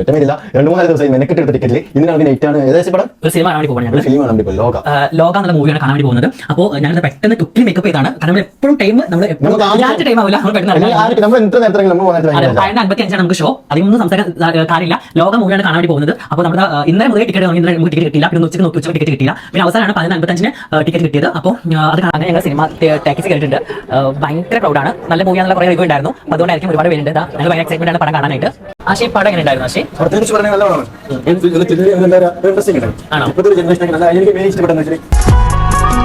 ഒറ്റമേലില്ല രണ്ട് മൂന്നാൽ ദിവസമായി മെനക്കെട്ട് എടുത്ത ടിക്കറ്റിൽ നമുക്ക് നൈറ്റ് ആണ്. ഏകദേശം പടം ഒരു സിനിമ കാണാൻ വേണ്ടി പോകണം ഞങ്ങൾ ഫിലിമാണ് നമ്മുടെ ഇപ്പോൾ ലോക. ലോക എന്നുള്ള മൂവിയാണ് കാണാൻ വേണ്ടി പോകുന്നത്. അപ്പോൾ ഞങ്ങൾ പെട്ടെന്ന് കുക്കിൽ മേക്കപ്പ് ചെയ്താണ്. കാരണം എപ്പോഴും ടൈം നമ്മൾ ടൈം ആവില്ല. നമ്മൾ പെട്ടെന്ന് എത്ര നേരത്തെ നമ്മൾ പോകുന്ന അതെ, നേരത്തെ പതിനൊന്ന് അമ്പത്തി അഞ്ചാണ് നമുക്ക് ഷോ അതിനൊന്നും സംസാരിക്കാൻ കാര്യമില്ല. ലോക മൂവിയാണ് കാണാൻ വേണ്ടി പോകുന്നത്. അപ്പോൾ നമ്മുടെ ഇന്നലെ മുതൽ ടിക്കറ്റ് വാങ്ങി ഇന്നലെ നമുക്ക് ടിക്കറ്റ് കിട്ടില്ല പിന്നെ ഉച്ചയ്ക്ക് നോക്കി ഉച്ചയ്ക്ക് ടിക്കറ്റ് കിട്ടില്ല പിന്നെ അവസാനമാണ് പതിനൊന്ന് അമ്പത്തഞ്ചിന് ടിക്കറ്റ് കിട്ടിയത്. അപ്പോൾ അത് കാണാൻ ഞങ്ങൾ സിനിമ ടാക്സി കയറിയിട്ടുണ്ട്. ഭയങ്കര ക്രൗഡാണ് നല്ല മൂവിയാണെന്നുള്ള കുറേ റിവ്യൂ ഉണ്ടായിരുന്നു. അതുകൊണ്ടായിരിക്കും ഒരുപാട് പേരുണ്ട്. ഞങ്ങൾ ഭയങ്കര എക്സൈറ്റ്മെന്റ് ആണ് പടം കാണാനായിട്ട്. ആശി പടം എങ്ങനെ ഉണ്ടായിരുന്നു ഇൻട്രസ്റ്റിംഗ് ആണ്? ഇപ്പോഴത്തെ ഒരു ജനറേഷൻ എനിക്ക് മെയിൻ ഇഷ്ടപ്പെട്ടെന്ന് വെച്ചാൽ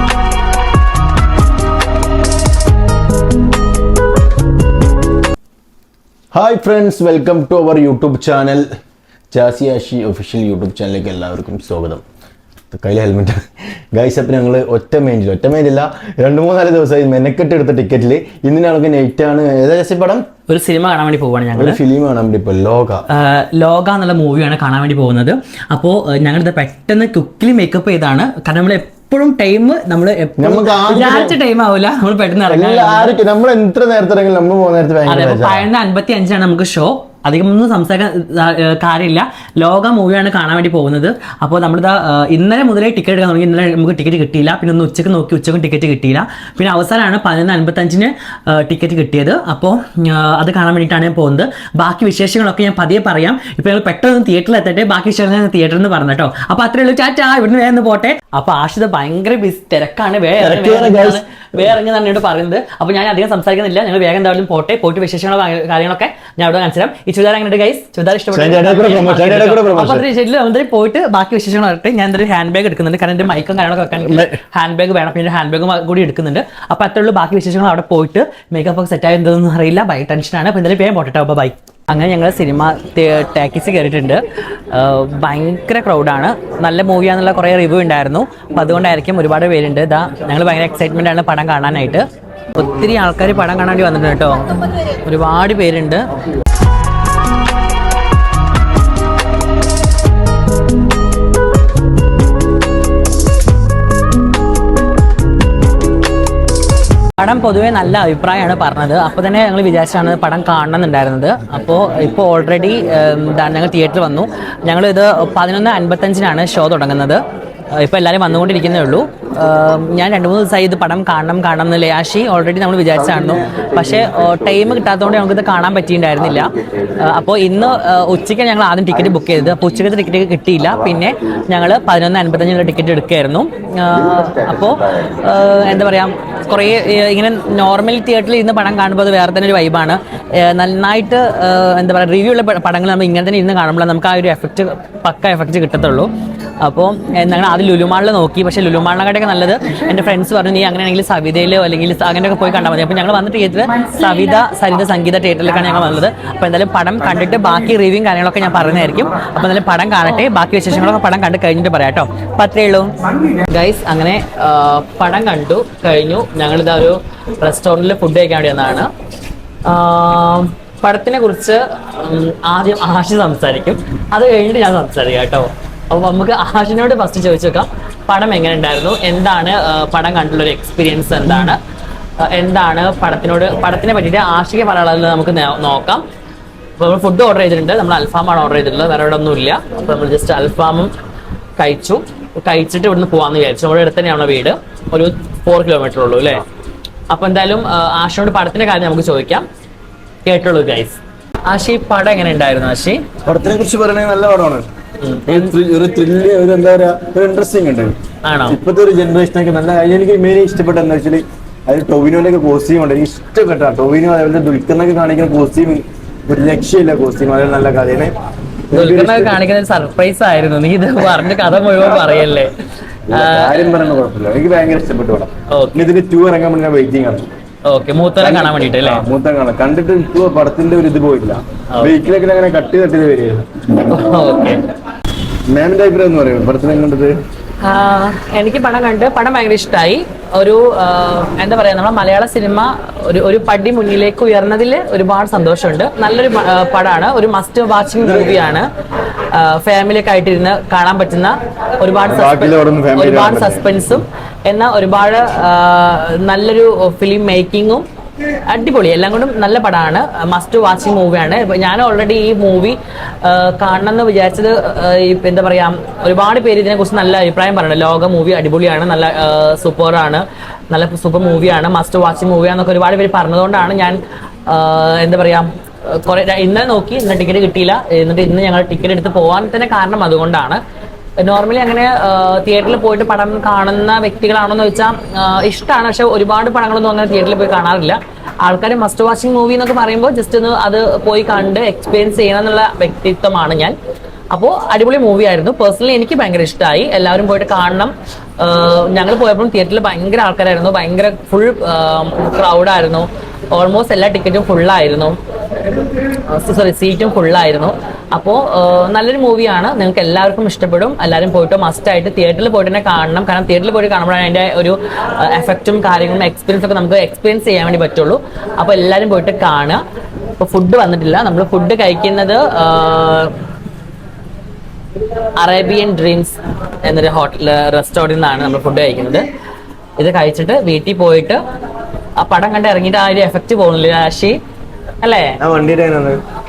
hi friends welcome to our YouTube channel Jasi Ashi official YouTube ചാനലിലേക്ക് എല്ലാവർക്കും സ്വാഗതം. കയ്യിൽ ഹെൽമെറ്റ് ഗൈസ് അപ്പം ഞങ്ങൾ ഒറ്റ മേഞ്ചിൽ ഒറ്റ മേഞ്ചില്ല രണ്ട് മൂന്നാൽ ദിവസമായി മെനക്കെട്ട് എടുത്ത ടിക്കറ്റിൽ ഇന്ന് ഞങ്ങൾക്ക് നൈറ്റ് ആണ്. ഏതാ ഏകദേശം പടം? ഒരു സിനിമ കാണാൻ വേണ്ടി പോവാണ് ഞങ്ങൾ ഫിലിം കാണാൻ വേണ്ടി ലോക. ലോക എന്നുള്ള മൂവിയാണ് കാണാൻ വേണ്ടി പോകുന്നത്. അപ്പോൾ ഞങ്ങളിത് പെട്ടെന്ന് ക്വിക്കിലി മേക്കപ്പ് ചെയ്താണ്. കാരണം നമ്മൾ എപ്പോഴും ടൈം നമ്മൾ ടൈം ആവില്ല നമ്മൾ പെട്ടെന്ന് ഇറങ്ങാൻ എല്ലാവർക്കും നമ്മൾ എത്ര നേരത്തെ ഇറങ്ങി നമ്മൾ പോകുന്ന നേരത്തെ അൻപത്തി അഞ്ചാണ് നമുക്ക് ഷോ അധികം ഒന്നും സംസാരിക്കാൻ കാര്യമില്ല. ലോക മൂവിയാണ് കാണാൻ വേണ്ടി പോകുന്നത്. അപ്പോൾ നമ്മളിതാ ഇന്നലെ മുതലേ ടിക്കറ്റ് എടുക്കാൻ തുടങ്ങി. ഇന്നലെ നമുക്ക് ടിക്കറ്റ് കിട്ടിയില്ല. പിന്നെ ഒന്ന് ഉച്ചയ്ക്ക് നോക്കി ഉച്ചക്കും ടിക്കറ്റ് കിട്ടിയില്ല. പിന്നെ അവസാനമാണ് പതിനൊന്ന് അൻപത്തഞ്ചിന് ടിക്കറ്റ് കിട്ടിയത്. അപ്പോൾ അത് കാണാൻ വേണ്ടിയിട്ടാണ് ഞാൻ പോകുന്നത്. ബാക്കി വിശേഷങ്ങളൊക്കെ ഞാൻ പതിയെ പറയാം. ഇപ്പോൾ ഞങ്ങൾ പെട്ടെന്ന് തിയേറ്ററിൽ എത്തട്ടെ. ബാക്കി വിശേഷങ്ങൾ തിയേറ്ററിൽ നിന്ന് പറഞ്ഞു കേട്ടോ. അപ്പോൾ അത്രയേ ഉള്ളൂ. ചാറ്റാ ഇവിടുന്ന് വേഗം പോട്ടെ. അപ്പോൾ ആഷിത ഭയങ്കര ബിസ് തിരക്കാണ്. വേറെ ഇറങ്ങി തന്നെയാണ് പറയുന്നത്. അപ്പൊ ഞാൻ അധികം സംസാരിക്കുന്നില്ല. ഞങ്ങൾ വേഗം എന്തായാലും പോട്ടെ. പോയിട്ട് വിശേഷങ്ങളോ കാര്യങ്ങളൊക്കെ ഞാൻ അവിടെ കാണിച്ചു തരാം. ഈ ചുരിദാർ എങ്ങനെ ഗൈസ് ചുരിദാർ ഇഷ്ടപ്പെട്ടു? പോയിട്ട് ബാക്കി വിശേഷങ്ങൾ വരട്ടെ ഞാൻ എന്തായാലും ഹാൻഡ് ബാഗ് എടുക്കുന്നുണ്ട്. കാരണം എന്റെ മൈക്കും കാര്യങ്ങളൊക്കെ വെക്കാൻ ഹാൻഡ് ബാഗ് വേണം. പിന്നെ ഹാൻഡ് ബാഗ് കൂടി എടുക്കുന്നുണ്ട്. അപ്പൊ അത്രയുള്ള ബാക്കി വിശേഷങ്ങൾ അവിടെ പോയിട്ട് മേക്കപ്പ് ഒക്കെ സെറ്റ് ആയതെന്ന് അറിയില്ല. ബൈ ടെൻഷനാണ് അപ്പൊ എന്തായാലും വേഗം പോട്ടെ ബൈ അങ്ങനെ ഞങ്ങൾ സിനിമ ടാക്കീസ് കയറിയിട്ടുണ്ട്. ഭയങ്കര ക്രൗഡാണ് നല്ല മൂവിയാണെന്നുള്ള കുറേ റിവ്യൂ ഉണ്ടായിരുന്നു. അപ്പോൾ അതുകൊണ്ടായിരിക്കും ഒരുപാട് പേരുണ്ട്. ഇതാ ഞങ്ങൾ ഭയങ്കര എക്സൈറ്റ്മെന്റ് ആണ് പടം കാണാനായിട്ട്. ഒത്തിരി ആൾക്കാർ പടം കാണാൻ വേണ്ടി വന്നിട്ടുണ്ട് കേട്ടോ. ഒരുപാട് പേരുണ്ട്. പടം പൊതുവെ നല്ല അഭിപ്രായമാണ് പറഞ്ഞത്. അപ്പോൾ തന്നെ ഞങ്ങൾ വിചാരിച്ചാണ് പടം കാണണമെന്നുണ്ടായിരുന്നത്. അപ്പോൾ ഇപ്പോൾ ഓൾറെഡി ഞങ്ങൾ തിയേറ്ററിൽ വന്നു. ഞങ്ങൾ ഇത് പതിനൊന്ന് അൻപത്തഞ്ചിനാണ് ഷോ തുടങ്ങുന്നത്. ഇപ്പോൾ എല്ലാവരും വന്നുകൊണ്ടിരിക്കുന്നേ ഉള്ളൂ. ഞാൻ രണ്ട് മൂന്ന് ദിവസമായി ഇത് പടം കാണണം കാണണം എന്ന് ലയാഷി ഓൾറെഡി നമ്മൾ വിചാരിച്ചായിരുന്നു പക്ഷേ ടൈം കിട്ടാത്തതുകൊണ്ട് നമുക്കിത് കാണാൻ പറ്റിയിട്ടുണ്ടായിരുന്നില്ല. അപ്പോൾ ഇന്ന് ഉച്ചയ്ക്ക് ഞങ്ങൾ ആദ്യം ടിക്കറ്റ് ബുക്ക് ചെയ്തത്. അപ്പോൾ ഉച്ചയ്ക്ക് ടിക്കറ്റ് കിട്ടിയില്ല. പിന്നെ ഞങ്ങൾ പതിനൊന്ന് അൻപത്തഞ്ചിനുള്ള ടിക്കറ്റ് എടുക്കുകയായിരുന്നു അപ്പോൾ എന്താ പറയുക കുറേ ഇങ്ങനെ നോർമൽ തിയേറ്ററിൽ ഇരുന്ന് പടം കാണുമ്പോൾ അത് വേറെ തന്നെ ഒരു വൈബാണ് നന്നായിട്ട് എന്താ പറയുക റിവ്യൂ ഉള്ള പടങ്ങൾ നമ്മൾ ഇങ്ങനെ തന്നെ ഇരുന്ന് കാണുമ്പോൾ നമുക്ക് ആ ഒരു എഫക്റ്റ് പക്ക എഫക്റ്റ് കിട്ടത്തുള്ളൂ. അപ്പോൾ ഞങ്ങൾ ആദ്യം ലുലുമാളിൽ നോക്കി. പക്ഷേ ലുലുമാളിനെക്കാട്ടൊക്കെ നല്ലത്. എന്റെ ഫ്രണ്ട്സ് പറഞ്ഞു നീ അങ്ങനെയാണെങ്കിൽ സവിതയിലോ അല്ലെങ്കിൽ അങ്ങനെയൊക്കെ പോയി കണ്ടാൽ മതി. അപ്പോൾ ഞങ്ങൾ വന്നിട്ട് തിയേറ്റർ സവിത സരിത സംഗീത തിയേറ്ററിലേക്കാണ് ഞങ്ങൾ വന്നത്. അപ്പോൾ എന്തായാലും പടം കണ്ടിട്ട് ബാക്കി റിവ്യൂ കാര്യങ്ങളൊക്കെ ഞാൻ പറയുന്നതായിരിക്കും അപ്പോൾ എന്തായാലും പടം കാണട്ടെ. ബാക്കി വിശേഷങ്ങളൊക്കെ പടം കണ്ട് കഴിഞ്ഞിട്ട് പറയാം കേട്ടോ. അപ്പോൾ അത്രയേ ഉള്ളൂ. ഗൈസ് അങ്ങനെ പടം കണ്ടു കഴിഞ്ഞു. ഞങ്ങളിതാ ഒരു റെസ്റ്റോറന്റിൽ ഫുഡ് കഴിക്കാൻ വേണ്ടി വന്നതാണ്. പടത്തിനെ കുറിച്ച് ആദ്യം ആശി സംസാരിക്കും. അത് കഴിഞ്ഞിട്ട് ഞാൻ സംസാരിക്കാം കേട്ടോ. അപ്പോൾ നമുക്ക് ആഷിനോട് ഫസ്റ്റ് ചോദിച്ചു നോക്കാം. പടം എങ്ങനെ ഉണ്ടായിരുന്നു? എന്താണ് പടം കണ്ടുള്ള ഒരു എക്സ്പീരിയൻസ് എന്താണ്? എന്താണ് പടത്തിനോട് പടത്തിനെ പറ്റിയിട്ട് ആശയ പറയാനുള്ളത് നമുക്ക് നോക്കാം. നമ്മൾ ഫുഡ് ഓർഡർ ചെയ്തിട്ടുണ്ട്. നമ്മൾ അൽഫാമാണ് ഓർഡർ ചെയ്തിട്ടുള്ളത്. വേറെ ഇവിടെ ഒന്നുമില്ല അപ്പോൾ നമ്മൾ ജസ്റ്റ് അൽഫാമും കഴിച്ചു. കഴിച്ചിട്ട് ഇവിടുന്ന് പോവാന്ന് വിചാരിച്ചു. നമ്മുടെ അടുത്ത് തന്നെയാണ് വീട്? ഒരു ഫോർ കിലോമീറ്റർ ഉള്ളൂ അല്ലേ? അപ്പോൾ എന്തായാലും ആശയോട് പടത്തിന്റെ കാര്യം നമുക്ക് ചോദിക്കാം. കേട്ടുള്ളൂ ഗൈസ് ആശി പടം എങ്ങനെ ഉണ്ടായിരുന്നു ആഷി പടത്തിനെ കുറിച്ച് പറയുന്നത് നല്ല പടമാണ്. ഒരു ത്രില്ല് ഒരു എന്താ പറയാ ഒരു ഇൻട്രസ്റ്റിംഗ് ഉണ്ട്. ഇപ്പോഴത്തെ ഒരു ജനറേഷനൊക്കെ നല്ല എനിക്ക് മെയിൻ ഇഷ്ടപ്പെട്ട എന്താ വെച്ചാൽ അത് ടൊവിനോയിലൊക്കെ കോസ്റ്റ്യൂം ഉണ്ട് എനിക്ക് ഇഷ്ടപ്പെട്ട ടൊവിനോ അതേപോലെ ദുൽഖറിനൊക്കെ കാണിക്കുന്ന കോസ്റ്റ്യൂം ഒരു ലക്ഷ്യമില്ല കോസ്റ്റ്യൂം അത് നല്ല കഥയാണ്. കാണിക്കുന്ന സർപ്രൈസ് ആയിരുന്നു. നീ ഇത് പറഞ്ഞ കഥ മുഴുവൻ പറയല്ലേ? കാര്യം പറയുന്ന കുഴപ്പമില്ല. എനിക്ക് ഭയങ്കര ഇഷ്ടപ്പെട്ടു ഇതിന്റെ ടൂ ഇറങ്ങാൻ വേണ്ടി വെയിറ്റിംഗ് ആണ്. ഓക്കെ മൂത്തനെ കാണാൻ വേണ്ടിട്ട് അല്ലേ? ആ, മൂത്ത കാണാം കണ്ടിട്ട് ഇപ്പൊ പടത്തിന്റെ ഒരു ഇത് പോയില്ല വെഹിക്കിലൊക്കെ അങ്ങനെ കട്ടി തട്ടി വരിക. ഓക്കെ. മാമിന്റെ അഭിപ്രായം എന്ന് പറയുമോ? പടത്തിനെ കണ്ടത്? ആ, എനിക്ക് പടം കണ്ട് പടം ഭയങ്കര ഇഷ്ടമായി ഒരു എന്താ പറയാ നമ്മുടെ മലയാള സിനിമ ഒരു ഒരു പടി മുന്നിലേക്ക് ഉയർന്നതിൽ ഒരുപാട് സന്തോഷമുണ്ട്. നല്ലൊരു പടമാണ് ഒരു മസ്റ്റ് വാച്ചിങ് മൂവിയാണ് ഫാമിലിയൊക്കെ ആയിട്ടിരുന്ന് കാണാൻ പറ്റുന്ന ഒരുപാട് ഒരുപാട് സസ്പെൻസും എന്നാൽ ഒരുപാട് നല്ലൊരു ഫിലിം മേക്കിങ്ങും അടിപൊളി. എല്ലാം കൊണ്ടും നല്ല പടമാണ്. മസ്റ്റ് വാച്ചിങ് മൂവിയാണ് ഞാൻ ഓൾറെഡി ഈ മൂവി കാണണം എന്ന് വിചാരിച്ചത് എന്താ പറയാ ഒരുപാട് പേര് ഇതിനെ കുറിച്ച് നല്ല അഭിപ്രായം പറയണം ലോക മൂവി അടിപൊളിയാണ് നല്ല സൂപ്പറാണ് നല്ല സൂപ്പർ മൂവിയാണ് മസ്റ്റ് വാച്ചിങ് മൂവിയാണെന്നൊക്കെ ഒരുപാട് പേര് പറഞ്ഞതുകൊണ്ടാണ് ഞാൻ എന്താ പറയാ കുറെ ഇന്നലെ നോക്കി ഇന്ന് ടിക്കറ്റ് കിട്ടിയില്ല. എന്നിട്ട് ഇന്ന് ഞങ്ങൾ ടിക്കറ്റ് എടുത്ത് പോകാൻ തന്നെ കാരണം അതുകൊണ്ടാണ്. നോർമലി അങ്ങനെ തിയേറ്ററിൽ പോയിട്ട് പടം കാണുന്ന വ്യക്തികളാണോന്ന് വെച്ചാൽ ഇഷ്ടമാണ് പക്ഷെ ഒരുപാട് പടങ്ങളൊന്നും അങ്ങനെ തിയേറ്ററിൽ പോയി കാണാറില്ല. ആൾക്കാർ മസ്റ്റ് വാച്ചിങ് മൂവി എന്നൊക്കെ പറയുമ്പോൾ ജസ്റ്റ് ഒന്ന് അത് പോയി കണ്ട് എക്സ്പീരിയൻസ് ചെയ്യണം എന്നുള്ള വ്യക്തിത്വമാണ് ഞാൻ. അപ്പോൾ അടിപൊളി മൂവി ആയിരുന്നു. പേഴ്സണലി എനിക്ക് ഭയങ്കര ഇഷ്ടമായി എല്ലാവരും പോയിട്ട് കാണണം. ഞങ്ങൾ പോയപ്പോഴും തിയേറ്ററിൽ ഭയങ്കര ആൾക്കാരായിരുന്നു. ഭയങ്കര ഫുൾ ക്രൗഡായിരുന്നു ഓൾമോസ്റ്റ് എല്ലാ ടിക്കറ്റും ഫുള്ളായിരുന്നു സോറി സീറ്റും ഫുള്ളായിരുന്നു അപ്പോൾ നല്ലൊരു മൂവിയാണ് നിങ്ങൾക്ക് എല്ലാവർക്കും ഇഷ്ടപ്പെടും. എല്ലാവരും പോയിട്ട് മസ്റ്റായിട്ട് തിയേറ്ററിൽ പോയിട്ട് തന്നെ കാണണം. കാരണം തിയേറ്ററിൽ പോയിട്ട് കാണുമ്പോഴാണ് അതിന്റെ ഒരു എഫക്റ്റും കാര്യങ്ങളും എക്സ്പീരിയൻസ് ഒക്കെ നമുക്ക് എക്സ്പീരിയൻസ് ചെയ്യാൻ വേണ്ടി പറ്റുള്ളൂ. അപ്പോൾ എല്ലാവരും പോയിട്ട് കാണുക. അപ്പോൾ ഫുഡ് വന്നിട്ടില്ല. നമ്മൾ ഫുഡ് കഴിക്കുന്നത് അറേബ്യൻ ഡ്രീംസ് എന്നൊരു ഹോട്ടൽ റെസ്റ്റോറന്റിൽ നിന്നാണ് നമ്മൾ ഫുഡ് കഴിക്കുന്നത്. ഇത് കഴിച്ചിട്ട് വീട്ടിൽ പോയിട്ട് ആ പടം കണ്ട് ഇറങ്ങിയിട്ട് ആ ഒരു എഫക്റ്റ് പോകുന്നില്ല രാശി. അല്ലേ?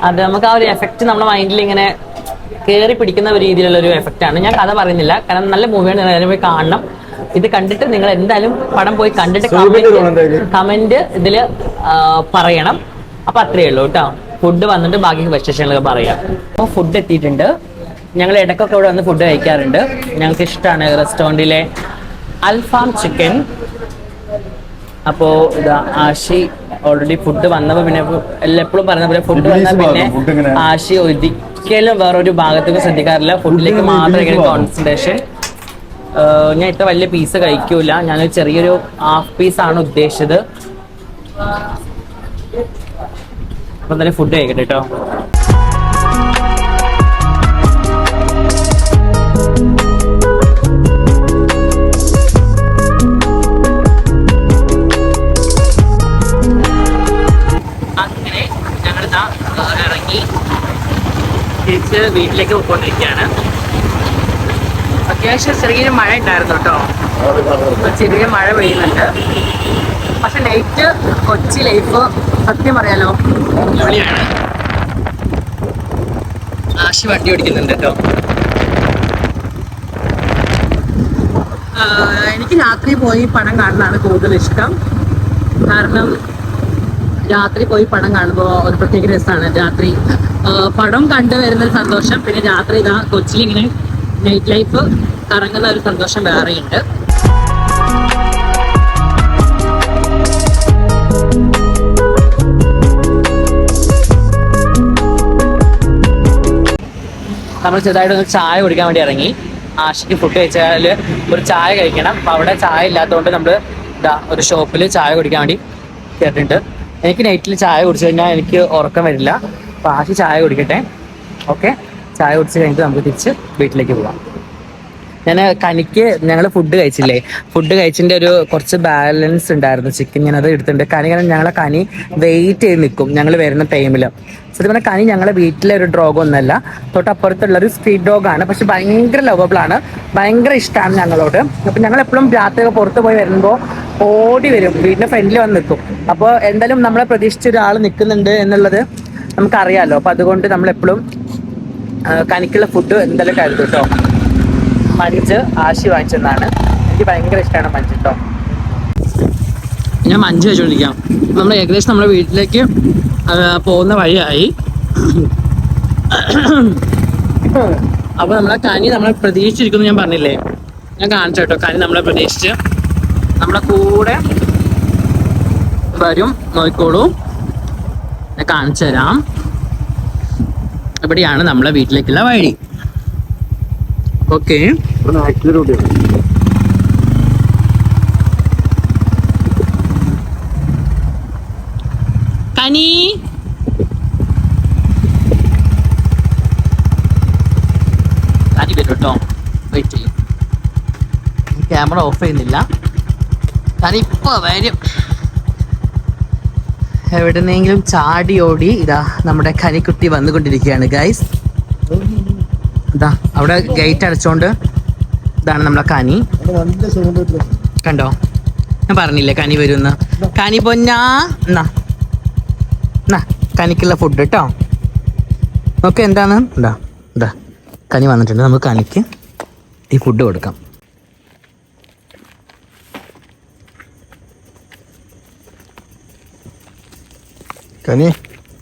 അത് നമുക്ക് ആ ഒരു എഫക്ട് നമ്മുടെ മൈൻഡിൽ ഇങ്ങനെ കേറി പിടിക്കുന്ന ഒരു രീതിയിലുള്ള ഒരു എഫക്റ്റ് ആണ്. ഞാൻ കഥ പറയുന്നില്ല. കാരണം നല്ല മൂവിയാണ് നിങ്ങൾ പോയി കാണണം. ഇത് കണ്ടിട്ട് നിങ്ങൾ എന്തായാലും പടം പോയി കണ്ടിട്ട് കമന്റ് ഇതിൽ പറയണം. അപ്പൊ അത്രേ ഉള്ളൂ കേട്ടോ. ഫുഡ് വന്നിട്ട് ബാക്കി വിശേഷങ്ങളൊക്കെ പറയാം. അപ്പോൾ ഫുഡ് എത്തിയിട്ടുണ്ട്. ഞങ്ങൾ ഇടയ്ക്കൊക്കെ ഇവിടെ വന്ന് ഫുഡ് കഴിക്കാറുണ്ട്. ഞങ്ങൾക്ക് ഇഷ്ടമാണ് റെസ്റ്റോറന്റിലെ അൽഫാം ചിക്കൻ. അപ്പോ ഇതാ ആഷി ഓൾറെഡി ഫുഡ് വന്നപ്പോ പിന്നെ എപ്പോഴും പറഞ്ഞ പോലെ ഫുഡ് വന്നാൽ പിന്നെ ആശി ഒരിക്കലും വേറൊരു ഭാഗത്തേക്ക് ശ്രദ്ധിക്കാറില്ല. ഫുഡിലേക്ക് മാത്രം കോൺസെൻട്രേഷൻ ഞാൻ ഇത്ര വലിയ പീസ് കഴിക്കൂല. ഞാനൊരു ചെറിയൊരു ഹാഫ് പീസ് ആണ് ഉദ്ദേശിച്ചത്. അപ്പൊ തന്നെ ഫുഡ് കഴിക്കട്ടെ കേട്ടോ തിരിച്ച് വീട്ടിലേക്ക് പോയിക്കൊണ്ടിരിക്കുകയാണ്. അത്യാവശ്യം ചെറിയൊരു മഴ ഉണ്ടായിരുന്നു കേട്ടോ. ചെറിയ മഴ പെയ്യുന്നുണ്ട്. പക്ഷെ നൈറ്റ് കൊച്ചി ലൈഫ് സത്യം പറയാലോ. അടിപൊളിയാണ്. ആശി വണ്ടി ഓടിക്കുന്നുണ്ട് കേട്ടോ. എനിക്ക് രാത്രി പോയി പണം കാണുന്നതാണ് കൂടുതൽ ഇഷ്ടം. കാരണം രാത്രി പോയി പടം കാണുമ്പോൾ ഒരു പ്രത്യേക രസമാണ് രാത്രി പടം കണ്ടു വരുന്ന ഒരു സന്തോഷം. പിന്നെ രാത്രി ഇതാ കൊച്ചിയിൽ ഇങ്ങനെ നൈറ്റ് ലൈഫ് കറങ്ങുന്ന ഒരു സന്തോഷം വേറെയുണ്ട്. നമ്മൾ ചെറുതായിട്ട് ചായ കുടിക്കാൻ വേണ്ടി ഇറങ്ങി. ആശയ്ക്ക് ഫുഡ് കഴിച്ചാൽ ഒരു ചായ കഴിക്കണം. അപ്പം അവിടെ ചായ ഇല്ലാത്തതുകൊണ്ട് നമ്മൾ ഒരു ഷോപ്പിൽ ചായ കുടിക്കാൻ വേണ്ടി കേട്ടിട്ടുണ്ട്. എനിക്ക് നൈറ്റിൽ ചായ കുടിച്ചു കഴിഞ്ഞാൽ എനിക്ക് ഉറക്കം വരില്ല. അപ്പം ആശി ചായ കുടിക്കട്ടെ. ഓക്കെ ചായ കുടിച്ച് കഴിഞ്ഞിട്ട് നമുക്ക് തിരിച്ച് വീട്ടിലേക്ക് പോവാം ഞാൻ കനിക്ക് ഞങ്ങൾ ഫുഡ് കഴിച്ചില്ലേ? ഫുഡ് കഴിച്ചിന്റെ ഒരു കുറച്ച് ബാലൻസ് ഉണ്ടായിരുന്നു. ചിക്കൻ ഞാൻ അത് എടുത്തിട്ടുണ്ട്. കനി കാരണം ഞങ്ങളെ കനി വെയിറ്റ് ചെയ്ത് നിൽക്കും ഞങ്ങൾ വരുന്ന ടൈമിൽ സത്യം പറഞ്ഞാൽ കനി ഞങ്ങളുടെ വീട്ടിലെ ഒരു ഡോഗ് ഒന്നല്ല. തൊട്ടപ്പുറത്തുള്ള ഒരു സ്ട്രീറ്റ് ഡോഗാണ് പക്ഷെ ഭയങ്കര ആണ്. ഭയങ്കര ഇഷ്ടമാണ് ഞങ്ങളോട്. അപ്പം ഞങ്ങൾ എപ്പോഴും രാത്രിയൊക്കെ പുറത്ത് പോയി വരുമ്പോൾ ഓടി വരും. വീടിന്റെ ഫ്രണ്ടിൽ വന്ന് നിൽക്കും. അപ്പോൾ എന്തായാലും നമ്മളെ പ്രതീക്ഷിച്ച ഒരാൾ നിൽക്കുന്നുണ്ട് എന്നുള്ളത് നമുക്കറിയാമല്ലോ അപ്പം അതുകൊണ്ട് നമ്മളെപ്പോഴും കനിക്കുള്ള ഫുഡ് എന്തായാലും കരുതും കേട്ടോ. മഞ്ച് ആശി വാങ്ങിച്ചെന്നാണ്. എനിക്ക് ഭയങ്കര ഇഷ്ടമാണ് മഞ്ച് കേട്ടോ ഞാൻ മഞ്ച് വെച്ചോണ്ടിരിക്കാം നമ്മൾ ഏകദേശം നമ്മുടെ വീട്ടിലേക്ക് പോകുന്ന വഴിയായി. അപ്പൊ നമ്മളെ കനി നമ്മളെ പ്രതീക്ഷിച്ചിരിക്കുന്നു ഞാൻ പറഞ്ഞില്ലേ? ഞാൻ കാണിച്ചു കേട്ടോ കനി നമ്മളെ പ്രതീക്ഷിച്ച്. നമ്മളെ കൂടെ വരും നോക്കിക്കോളൂ. ഞാൻ കാണിച്ചു തരാം ഇവിടെയാണ് നമ്മളെ വീട്ടിലേക്കുള്ള വഴി. ഓക്കെ. കനി? കനി വരും കേട്ടോ. വെയിറ്റ് ചെയ്യും. ക്യാമറ ഓഫ് ചെയ്യുന്നില്ല. കനിപ്പോ ഇപ്പൊ വരും. എവിടെന്നെങ്കിലും ചാടി ഓടി ഇതാ നമ്മുടെ കനിക്കുട്ടി വന്നുകൊണ്ടിരിക്കുകയാണ് ഗൈസ് ഇതാ അവിടെ ഗേറ്റ് അടച്ചോണ്ട് ഇതാണ് നമ്മളെ കനി. കണ്ടോ? ഞാൻ പറഞ്ഞില്ലേ കനി വരുമെന്ന് കനി പൊന്നാ എന്നാ എന്നാ കനിക്കുള്ള ഫുഡ് കേട്ടോ ഓക്കെ എന്താണ്? ഇതാ ഇതാ കനി വന്നിട്ടുണ്ട്. നമുക്ക് കനിക്ക് ഈ ഫുഡ് കൊടുക്കാം. കനി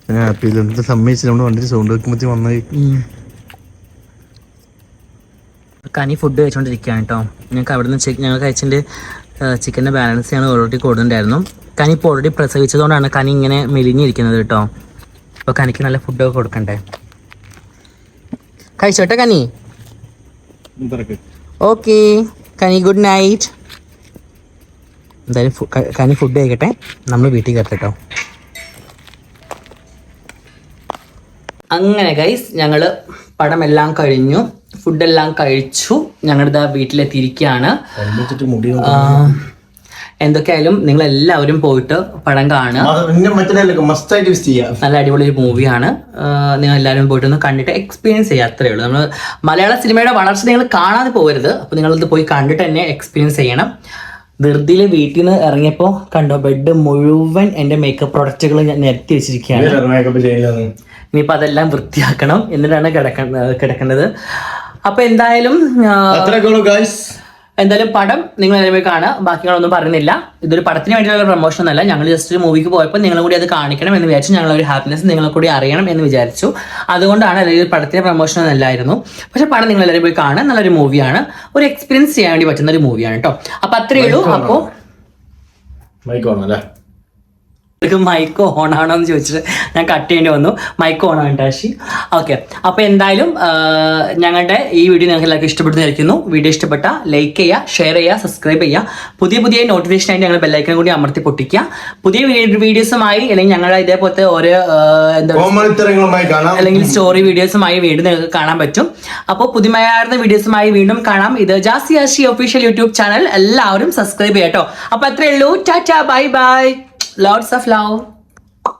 ഞാൻ ഹാപ്പി എന്നിട്ട് സമ്മതിച്ചു നമ്മൾ വണ്ടിയിൽ സൗണ്ട് വെക്കുമ്പോഴത്തേക്ക് വന്നായി കനി ഫുഡ് കഴിച്ചുകൊണ്ടിരിക്കുകയാണ് കേട്ടോ ഞങ്ങൾക്ക് അവിടെ നിന്ന് ഞങ്ങൾ കഴിച്ചിന്റെ ചിക്കന്റെ ബാലൻസ് ഞങ്ങൾ ഓൾറെഡി കൊടുത്തിട്ടുണ്ടായിരുന്നു. കനി ഇപ്പോൾ ഓൾറെഡി പ്രസവിച്ചതുകൊണ്ടാണ് കനി ഇങ്ങനെ മെലിഞ്ഞിരിക്കുന്നത് കേട്ടോ അപ്പോൾ കനിക്ക് നല്ല ഫുഡൊക്കെ കൊടുക്കണ്ടേ? കഴിച്ചോട്ടെ Kani? Okay Kani good night എന്തായാലും കനി ഫുഡ് കഴിക്കട്ടെ. നമ്മൾ വീട്ടിൽ കയറട്ടെ കേട്ടോ അങ്ങനെ ഗൈസ് ഞങ്ങൾ പടമെല്ലാം കഴിഞ്ഞു. ഫുഡെല്ലാം കഴിച്ചു. ഞങ്ങളിതാ വീട്ടിലെത്തിയിരിക്കുകയാണ്. എന്തൊക്കെയായാലും നിങ്ങൾ എല്ലാവരും പോയിട്ട് പടം കാണുക. നല്ല അടിപൊളി ഒരു മൂവിയാണ്. നിങ്ങൾ എല്ലാവരും പോയിട്ട് ഒന്ന് കണ്ടിട്ട് എക്സ്പീരിയൻസ് ചെയ്യുക അത്രയേ ഉള്ളൂ. നമ്മൾ മലയാള സിനിമയുടെ വളർച്ച നിങ്ങൾ കാണാതെ പോകരുത്. അപ്പോൾ നിങ്ങളിത് പോയി കണ്ടിട്ട് തന്നെ എക്സ്പീരിയൻസ് ചെയ്യണം. ധൃതിയിൽ വീട്ടിൽ നിന്ന് ഇറങ്ങിയപ്പോൾ കണ്ടോ ബെഡ് മുഴുവൻ എന്റെ മേക്കപ്പ് പ്രൊഡക്റ്റുകൾ ഞാൻ നിരത്തി വെച്ചിരിക്കുകയാണ്. ഇനിയിപ്പോൾ അതെല്ലാം വൃത്തിയാക്കണം എന്നിട്ടാണ് കിടക്ക കിടക്കുന്നത്. അപ്പോൾ എന്തായാലും എന്തായാലും പടം നിങ്ങൾ എല്ലാവരും കാണുക. ഞങ്ങളൊന്നും പറയുന്നില്ല. ഇതൊരു പടത്തിന് വേണ്ടിയുള്ള പ്രൊമോഷൻ അല്ല ഞങ്ങൾ ജസ്റ്റ് ഒരു മൂവിക്ക് പോയപ്പോൾ നിങ്ങളും കൂടി അത് കാണിക്കണം എന്ന് വിചാരിച്ചു. ഞങ്ങൾ ഒരു ഹാപ്പിനെസ് നിങ്ങളെ കൂടി അറിയണം എന്ന് വിചാരിച്ചു. അതുകൊണ്ടാണ് അല്ലെങ്കിൽ ഒരു പടത്തിന്റെ പ്രൊമോഷൻ അല്ലായിരുന്നു. പക്ഷെ പടം നിങ്ങൾ എല്ലാവരും പോയി കാണാൻ നല്ലൊരു മൂവിയാണ് ഒരു എക്സ്പീരിയൻസ് ചെയ്യാൻ വേണ്ടി പറ്റുന്ന ഒരു മൂവിയാണ് കേട്ടോ. അപ്പൊ അത്രയേ ഉള്ളൂ. അപ്പോൾ മൈക്കോണം മൈക്ക് ഓൺ ആണോ എന്ന് ചോദിച്ചിട്ട് ഞാൻ കട്ട് ചെയ്യേണ്ടി വന്നു. മൈക്ക് ഓൺ ആണ് ടാഷി ഓക്കെ അപ്പോൾ എന്തായാലും ഞങ്ങളുടെ ഈ വീഡിയോ നിങ്ങൾക്ക് എല്ലാവർക്കും ഇഷ്ടപ്പെടുന്നതായിരിക്കുന്നു. വീഡിയോ ഇഷ്ടപ്പെട്ട ലൈക്ക് ചെയ്യുക ഷെയർ ചെയ്യുക സബ്സ്ക്രൈബ് ചെയ്യുക. പുതിയ പുതിയ നോട്ടിഫിക്കേഷൻ ആയിട്ട് ഞങ്ങൾ ബെല്ലൈക്കൻ കൂടി അമർത്തി പൊട്ടിക്കുക. പുതിയ വീഡിയോസുമായി അല്ലെങ്കിൽ ഞങ്ങളുടെ ഇതേപോലത്തെ ഓരോ എന്താ അല്ലെങ്കിൽ സ്റ്റോറി വീഡിയോസുമായി വീണ്ടും നിങ്ങൾക്ക് കാണാൻ പറ്റും. അപ്പോൾ പുതുമയാർന്ന വീഡിയോസുമായി വീണ്ടും കാണാം. ഇത് Jasi Jasthi official YouTube channel. എല്ലാവരും സബ്സ്ക്രൈബ് ചെയ്യാം കേട്ടോ അപ്പോൾ അത്രയേ ഉള്ളൂ. Tata bye bye. lots of love.